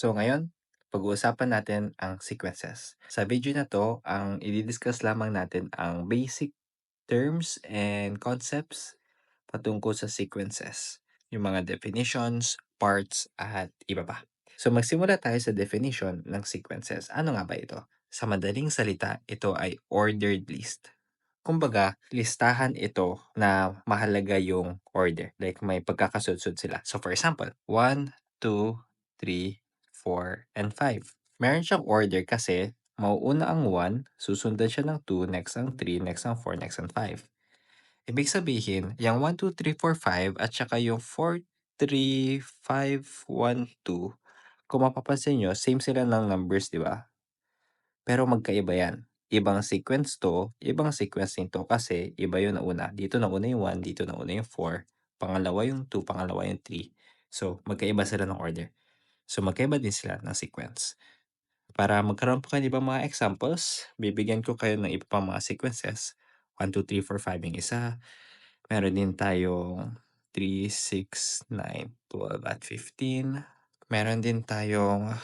So ngayon, pag-uusapan natin ang sequences. Sa video na 'to, ang i-di-discuss lamang natin ang basic terms and concepts patungkol sa sequences, yung mga definitions, parts, at iba pa. So magsimula tayo sa definition ng sequences. Ano nga ba ito? Sa madaling salita, ito ay ordered list. Kumbaga, listahan ito na mahalaga yung order. Like may pagkakasunod sila. So for example, 1, 2, 3, 4, and 5. Meron siyang order kasi mauuna ang 1, susundan siya ng 2, next ang 3, next ang 4, next ang 5. Ibig sabihin, yung 1, 2, 3, 4, 5 at saka yung 4, 3, 5, 1, 2, kung mapapansin nyo, same sila ng numbers, di ba? Pero magkaiba yan. Ibang sequence to, ibang sequence nito kasi iba yung nauna. Dito nauna yung 1, dito nauna yung 4, pangalawa yung 2, pangalawa yung 3. So, magkaiba sila ng order. So, magkaiba din sila ng sequence. Para magkaroon po kayo ng mga examples, bibigyan ko kayo ng iba pang mga sequences. 1, 2, 3, 4, 5 yung isa. Meron din tayong 3, 6, 9, 12, at 15. Meron din tayong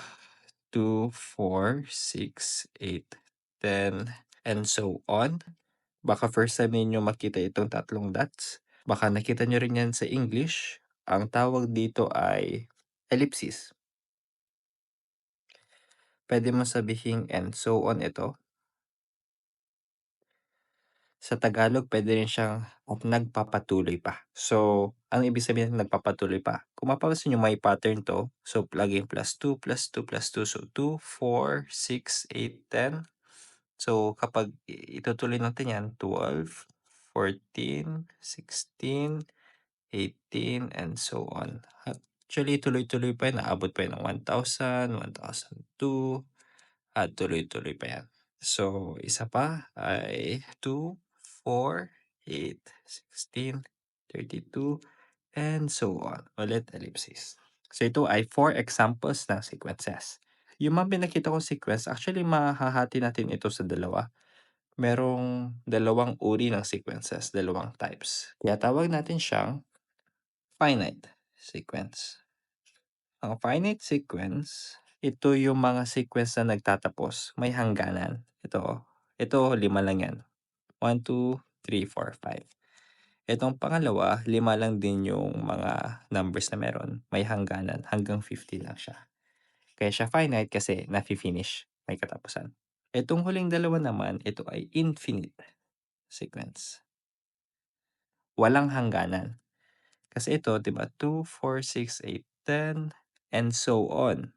2, 4, 6, 8, 10, and so on. Baka first time ninyo makita itong tatlong dots. Baka nakita nyo rin yan sa English. Ang tawag dito ay ellipsis. Pwede mo sabihin and so on ito. Sa Tagalog, pwede rin siyang nagpapatuloy pa. So, ang ibig sabihin ng nagpapatuloy pa, kung mapapansin nyo may pattern to, so laging plus 2, plus 2, plus 2, so 2, 4, 6, 8, 10. So, kapag itutuloy natin yan, 12, 14, 16, 18, and so on. Actually, tuloy-tuloy pa yan. Naabot pa yan ng 1,000, 1,002, at tuloy-tuloy pa yan. So, isa pa ay 2, 4, 8, 16, 32, and so on. Ulit ellipsis. So, ito ay 4 examples ng sequences. Yung mga pinakita kong sequence, actually mahahati natin ito sa dalawa. Merong dalawang uri ng sequences, dalawang types. Kaya tawag natin siyang finite sequence. Ang finite sequence, ito yung mga sequence na nagtatapos, may hangganan. Ito, ito lima lang yan. 1, 2, 3, 4, 5. Itong pangalawa, lima lang din yung mga numbers na meron. May hangganan, hanggang 50 lang siya. Kaya siya finite kasi nafi-finish, may katapusan. Itong huling dalawa naman, ito ay infinite sequence. Walang hangganan. Kasi ito, di ba, 2, 4, 6, 8, 10, and so on.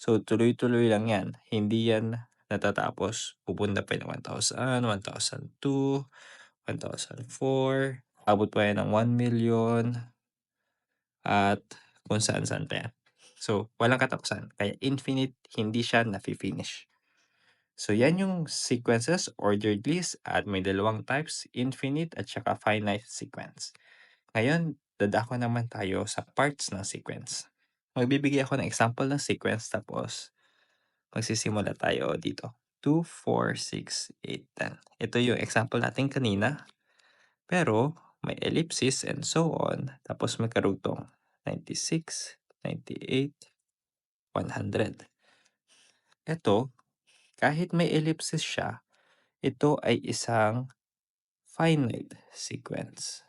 So, tuloy-tuloy lang yan. Hindi yan natatapos. Pupunta pa ng 1,000, 1,002, 1,004, abot pa yan ng 1 million, at kung saan-saan pa yan. So, walang katapusan. Kaya infinite, hindi siya nafi-finish. So, yan yung sequences, ordered list, at may dalawang types, infinite at saka finite sequence. Ngayon, dadako naman tayo sa parts ng sequence. Magbibigay ako ng example ng sequence tapos magsisimula tayo dito. 2, 4, 6, 8, 10. Ito yung example natin kanina. Pero may ellipsis and so on. Tapos may karugtong 96, 98, 100. Ito, kahit may ellipsis siya, ito ay isang finite sequence.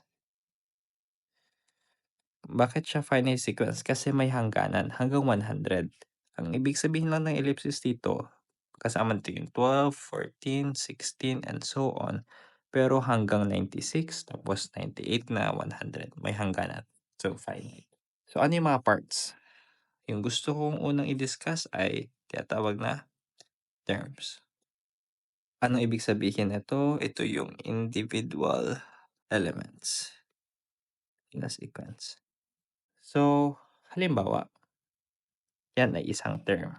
Bakit siya finite sequence? Kasi may hangganan hanggang 100. Ang ibig sabihin lang ng ellipsis dito, kasama nito yung 12, 14, 16, and so on. Pero hanggang 96, tapos 98 na 100. May hangganan. So, finite. So, ano yung mga parts? Yung gusto kong unang i-discuss ay tinatawag na terms. Anong ibig sabihin nito? Ito yung individual elements in a sequence. So, halimbawa, yan ay isang term.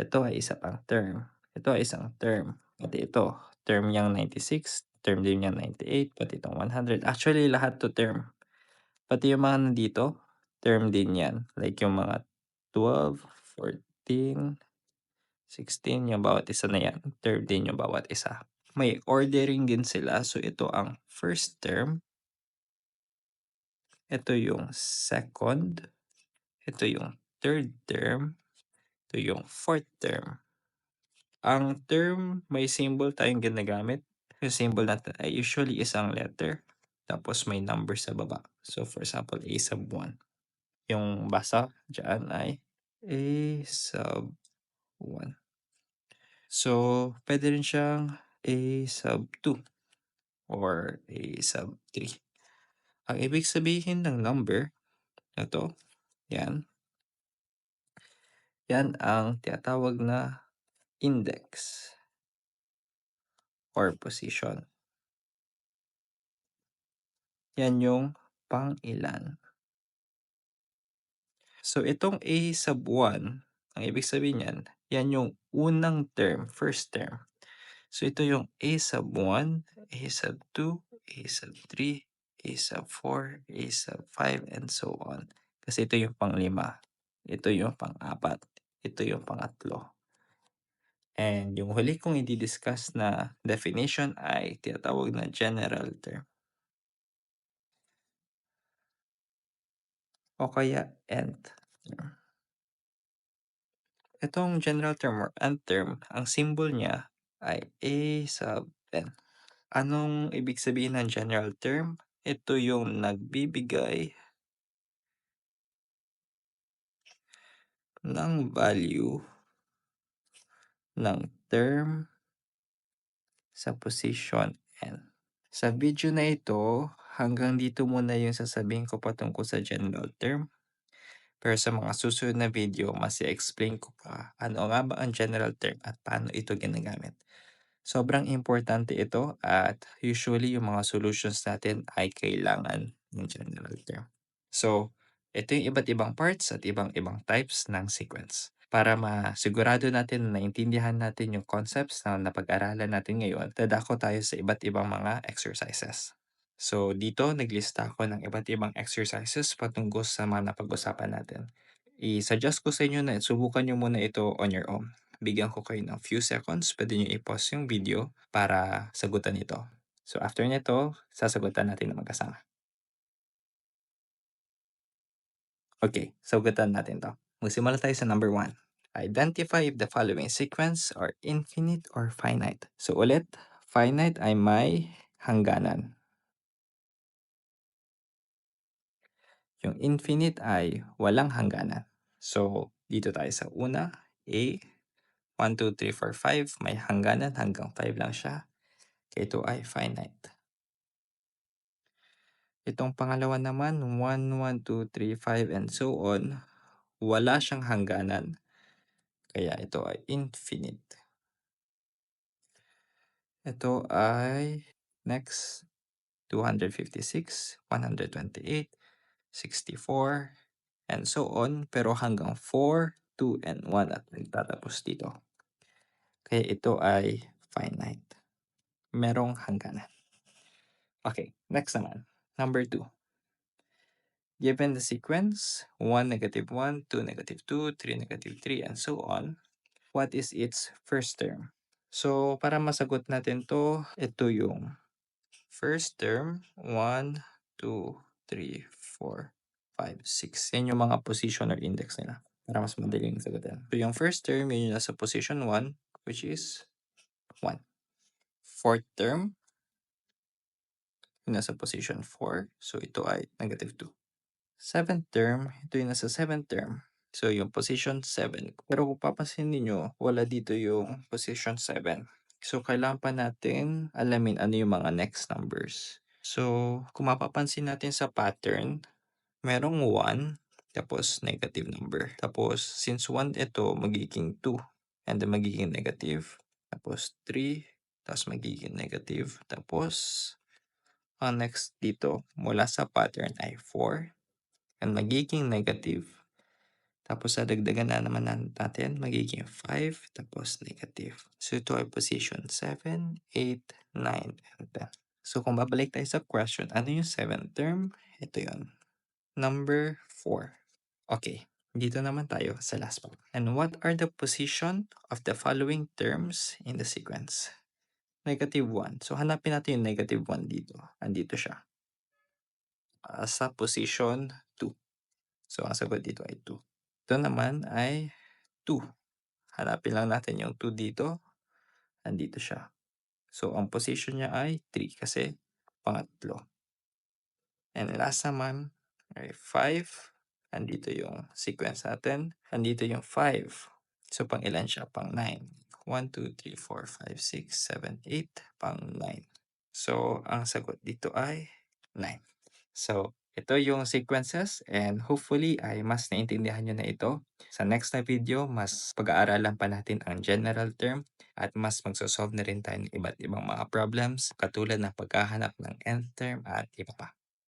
Ito ay isa pang term. Ito ay isang term. Pati ito, term niyang 96, term din niyang 98, pati itong 100. Actually, lahat to term. Pati yung mga nandito, term din yan. Like yung mga 12, 14, 16, yung bawat isa na yan. Term din yung bawat isa. May ordering din sila. So, ito ang first term. Ito yung second. Ito yung third term. Ito yung fourth term. Ang term, may symbol tayong ginagamit. Yung symbol natin ay usually isang letter. Tapos may number sa baba. So for example, A sub 1. Yung basa dyan ay A sub 1. So, pwede rin siyang A sub 2 or A sub 3. Ang ibig sabihin ng number na to, yan. Yan ang tinatawag na index or position. Yan yung pang-ilan. So, itong A sub 1, ang ibig sabihin yan, yan yung unang term, first term. So, ito yung A sub 1, A sub 2, A sub 3, A sub 4, A sub 5, and so on. Kasi ito yung panglima. Ito yung pang-apat. Ito yung pangatlo. And yung huli kong i-discuss na definition ay tinatawag na general term. O kaya nth term. Itong general term or nth term, ang symbol niya ay A sub n. Anong ibig sabihin ng general term? Ito yung nagbibigay ng value ng term sa position n. Sa video na ito, hanggang dito muna yung sasabihin ko patungkol sa general term. Pero sa mga susunod na video, mas i-explain ko pa ano nga ba ang general term at paano ito ginagamit. Sobrang importante ito at usually yung mga solutions natin ay kailangan ng general term. So, ito yung iba't ibang parts at ibang ibang types ng sequence. Para masigurado natin na naintindihan natin yung concepts na napag-aralan natin ngayon, dadako tayo sa iba't ibang mga exercises. So, dito naglista ako ng iba't ibang exercises patungkol sa mga napag-usapan natin. I-suggest ko sa inyo na subukan nyo muna ito on your own. Bigyan ko kayo ng few seconds, pwede nyo i-pause yung video para sagutan ito. So after nito, sasagutan natin na magkasama. Okay, sagutan natin to. Magsimula tayo sa number one. Identify if the following sequence are infinite or finite. So ulit, finite ay may hangganan. Yung infinite ay walang hangganan. So, dito tayo sa una, A, 1, 2, 3, 4, 5, may hangganan hanggang 5 lang siya. Ito ay finite. Itong pangalawa naman, 1, 1, 2, 3, 5, and so on, wala siyang hangganan. Kaya ito ay infinite. Ito ay next 256, 128, 64, and so on. Pero hanggang 4, 2, and 1 at nagtatapos dito. Kaya ito ay finite. Merong hangganan. Okay, next naman. Number 2. Given the sequence, 1, negative 1, 2, negative 2, 3, negative 3, and so on, what is its first term? So, para masagot natin to, ito yung first term, 1, 2, 3, 4, 5, 6. Yan yung mga position or index nila para mas madaling sagutin. So, yung first term, yun yung nasa position 1, which is 1. Fourth term, yung nasa position 4. So, ito ay negative 2. Seventh term, ito yung nasa seventh term. So, yung position 7. Pero kung papansin ninyo, wala dito yung position 7. So, kailangan pa natin alamin ano yung mga next numbers. So, kung mapapansin natin sa pattern, merong 1, tapos negative number. Tapos, since 1 ito, magiging 2. And then, magiging negative. Tapos, 3. Tapos, magiging negative. Tapos, ang next dito, mula sa pattern ay 4. And magiging negative. Tapos, sadagdagan na naman natin, magiging 5. Tapos, negative. So, ito ay position 7, 8, 9, and 10. So, kung babalik tayo sa question, ano yung seventh term? Ito yon Number 4. Okay, dito naman tayo sa last part. And what are the position of the following terms in the sequence? Negative 1. So, hanapin natin yung negative 1 dito. Andito siya. Uh, sa position 2. So, ang sagot dito ay 2. Ito naman ay 2. hanapin lang natin yung 2 dito. Nandito siya. So, ang position niya ay 3 kasi pangatlo. And last naman ay 5. Andito yung sequence natin. Andito yung 5. So, pang ilan siya? Pang 9. 1, 2, 3, 4, 5, 6, 7, 8. Pang 9. So, ang sagot dito ay 9. So, ito yung sequences and hopefully ay mas naintindihan nyo na ito. Sa next na video, mas pag-aaralan pa natin ang general term at mas magsosolve na rin tayo ng iba't ibang mga problems katulad ng paghahanap ng nth term at iba pa.